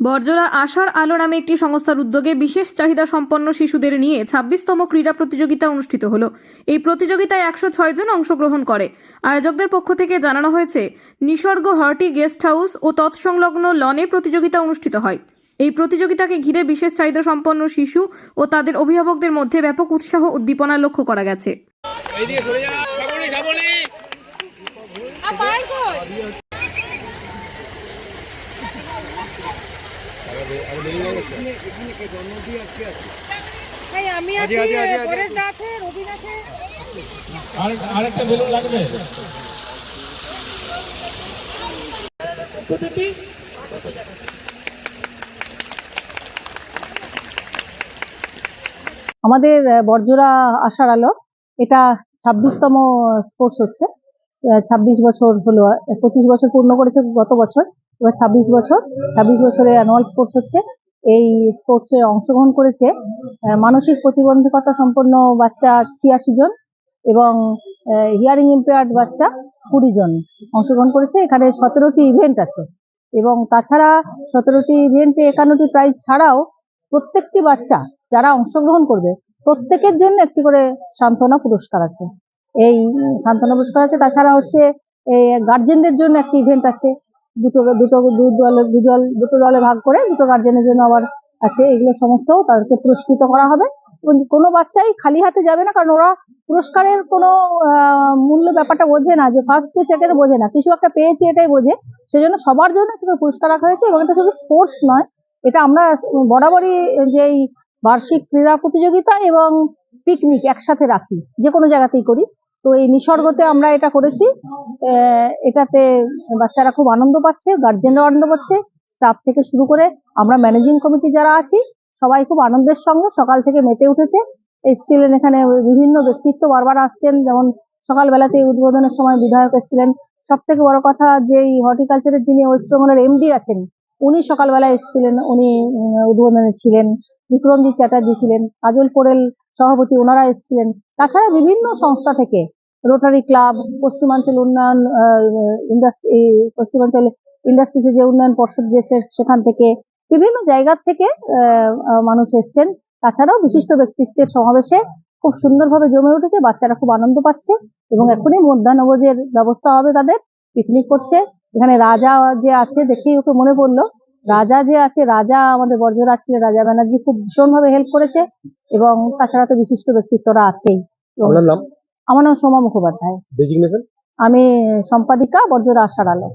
বর্জরা আশার আলো নামে একটি সংস্থার উদ্যোগে বিশেষ চাহিদা সম্পন্ন শিশুদের নিয়ে ছাব্বিশতম ক্রীড়া প্রতিযোগিতা অনুষ্ঠিত হলো। এই প্রতিযোগিতায় একশো ছয় জন অংশগ্রহণ করে। আয়োজকদের পক্ষ থেকে জানানো হয়েছে, নিসর্গ হর্টি গেস্ট হাউস ও তৎসংলগ্ন লনে প্রতিযোগিতা অনুষ্ঠিত হয়। এই প্রতিযোগিতাকে ঘিরে বিশেষ চাহিদা সম্পন্ন শিশু ও তাদের অভিভাবকদের মধ্যে ব্যাপক উৎসাহ উদ্দীপনা লক্ষ্য করা গেছে। আমি আছি আজি, আজি, আজি। পরেশ আছে রবিন আছে আরেকটা বেলুন লাগবে আমাদের বর্জরা আশার আলো এটা ছাব্বিশতম স্পোর্টস হচ্ছে। ছাব্বিশ বছর হলো পঁচিশ বছর পূর্ণ করেছে গত বছর। এবার ছাব্বিশ বছর, ছাব্বিশ বছরে অ্যানুয়াল স্পোর্টস হচ্ছে। এই স্পোর্টসে অংশগ্রহণ করেছে মানসিক প্রতিবন্ধকতা সম্পন্ন বাচ্চা ছিয়াশি জন এবং হিয়ারিং ইম্পেয়ার্ড বাচ্চা কুড়ি জন অংশগ্রহণ করেছে। এখানে সতেরোটি ইভেন্ট আছে এবং তাছাড়া সতেরোটি ইভেন্টে একান্নটি প্রাইজ ছাড়াও প্রত্যেকটি বাচ্চা যারা অংশগ্রহণ করবে, প্রত্যেকের জন্য একটি করে সান্ত্বনা পুরস্কার আছে। এই সান্ত্বনা পুরস্কার আছে। তাছাড়া হচ্ছে গার্জেনদের জন্য একটি ইভেন্ট আছে। দুটো দুটো দু দলে দু দল দুটো দলে ভাগ করে দুটো গার্জেনের জন্য আবার আছে। এগুলো সমস্ত তাদেরকে পুরস্কৃত করা হবে। কোনো বাচ্চাই খালি হাতে যাবে না, কারণ ওরা পুরস্কারের কোনো মূল্য ব্যাপারটা বোঝে না। যে ফার্স্ট কে সেকেন্ড বোঝে না। কিছু একটা পেয়েছি এটাই বোঝে। সেজন্য সবার জন্য একটা পুরস্কার রাখা হয়েছে এবং এটা শুধু স্পোর্টস নয়, এটা আমরা বরাবরই যেই বার্ষিক ক্রীড়া প্রতিযোগিতা এবং পিকনিক একসাথে রাখি। যে কোনো জায়গাতেই করি। তো এই নিসর্গতে আমরা এটা করেছি। এটাতে বাচ্চারা খুব আনন্দ পাচ্ছে গার্জেনরাও আনন্দ পাচ্ছে স্টাফ থেকে শুরু করে আমরা ম্যানেজিং কমিটি যারা আছি, সবাই খুব আনন্দের সঙ্গে সকাল থেকে মেতে উঠেছে। এসছিলেন এখানে বিভিন্ন ব্যক্তিত্ব বারবার আসছেন, যেমন সকালবেলাতে উদ্বোধনের সময় বিধায়ক এসেছিলেন। সব থেকে বড় কথা যে এই হর্টিকালচারের যিনি ওয়েস্ট বেঙ্গলের এমডি আছেন, উনি সকালবেলা এসেছিলেন, উনি উদ্বোধনে ছিলেন। বিক্রমজিৎ চ্যাটার্জি ছিলেন, কাজল পোড়েল সভাপতি ওনারা এসেছিলেন। তাছাড়া বিভিন্ন সংস্থা থেকে, রোটারি ক্লাব, পশ্চিমাঞ্চল উন্নয়ন ইন্ডাস্ট্রি, পশ্চিমাঞ্চল ইন্ডাস্ট্রিজের যে উন্নয়ন পর্ষদ যে সেখান থেকে বিভিন্ন জায়গার থেকে মানুষ এসছেন। তাছাড়াও বিশিষ্ট ব্যক্তিত্বের সমাবেশে খুব সুন্দরভাবে জমে উঠেছে, বাচ্চারা খুব আনন্দ পাচ্ছে এবং এখনই মধ্যাহ্নভোজের ব্যবস্থা হবে তাদের, পিকনিক করছে। এখানে রাজা যে আছে দেখেই ওকে মনে পড়ল। রাজা যে আছে রাজা আমাদের বর্জরা ছিলেন রাজা ব্যানার্জি খুব ভীষণ ভাবে হেল্প করেছে এবং তাছাড়া তো বিশিষ্ট ব্যক্তিত্বরা আছেই। আমার নাম সোমা মুখোপাধ্যায়। আমি সম্পাদিকা বর্জরা আশার আলো।